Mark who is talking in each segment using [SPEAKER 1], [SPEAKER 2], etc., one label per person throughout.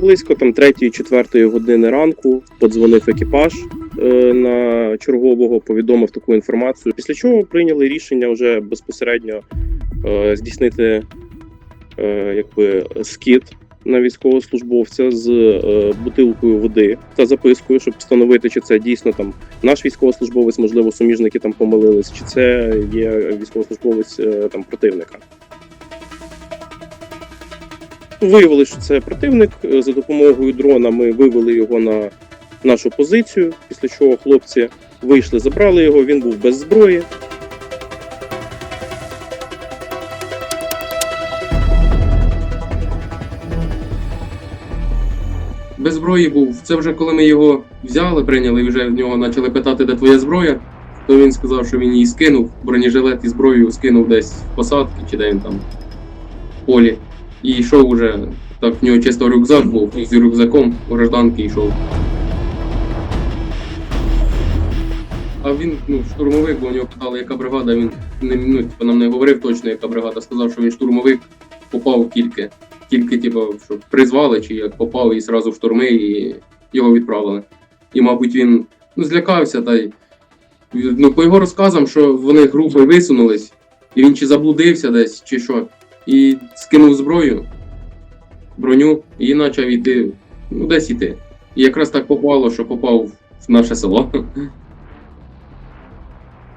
[SPEAKER 1] Близько там 3-4 години ранку подзвонив екіпаж е, на чергового, повідомив таку інформацію. Після чого прийняли рішення вже безпосередньо е, здійснити е, якби скид на військовослужбовця з бутилкою води та запискою, щоб встановити, чи це дійсно там наш військовослужбовець, можливо, суміжники там помилились, чи це є військовослужбовець там противника. Виявили, що це противник. Е, За допомогою дрона ми вивели його на нашу позицію, після чого хлопці вийшли, забрали його, він був без зброї.
[SPEAKER 2] Без зброї був. Це вже коли ми його взяли, прийняли і вже в нього почали питати, де твоя зброя. То він сказав, що він її скинув, бронежилет і зброю скинув десь в посадки, чи де він там в полі. І йшов уже, так в нього чисто рюкзак був, і з рюкзаком у гражданки йшов. А він, ну, штурмовик, бо у нього питали, яка бригада, він не, ну, типу, нам не говорив точно, яка бригада. Сказав, що він штурмовик, попав тільки. Тільки, типу, що призвали, чи як попав і зразу в штурми, і його відправили. І, мабуть, він ну, злякався, та й ну, по його розказам, що вони групою висунулись, і він чи заблудився десь, чи що, і скинув зброю, броню, і почав йти, ну, десь іти. І якраз так попало, що попав в наше село.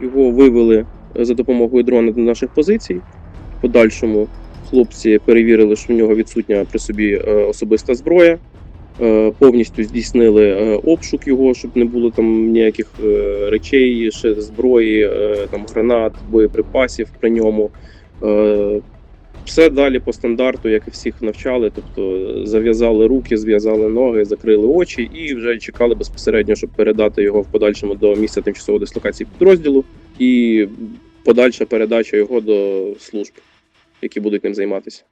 [SPEAKER 1] Його вивели за допомогою дрона до наших позицій. В подальшому хлопці перевірили, що в нього відсутня при собі е, особиста зброя. Е, Повністю здійснили е, обшук його, щоб не було там ніяких речей, ще зброї, там гранат, боєприпасів при ньому. Е, Все далі по стандарту, як і всіх навчали. Тобто зав'язали руки, зв'язали ноги, закрили очі і вже чекали безпосередньо, щоб передати його в подальшому до місця тимчасової дислокації підрозділу і подальша передача його до служб, які будуть ним займатися.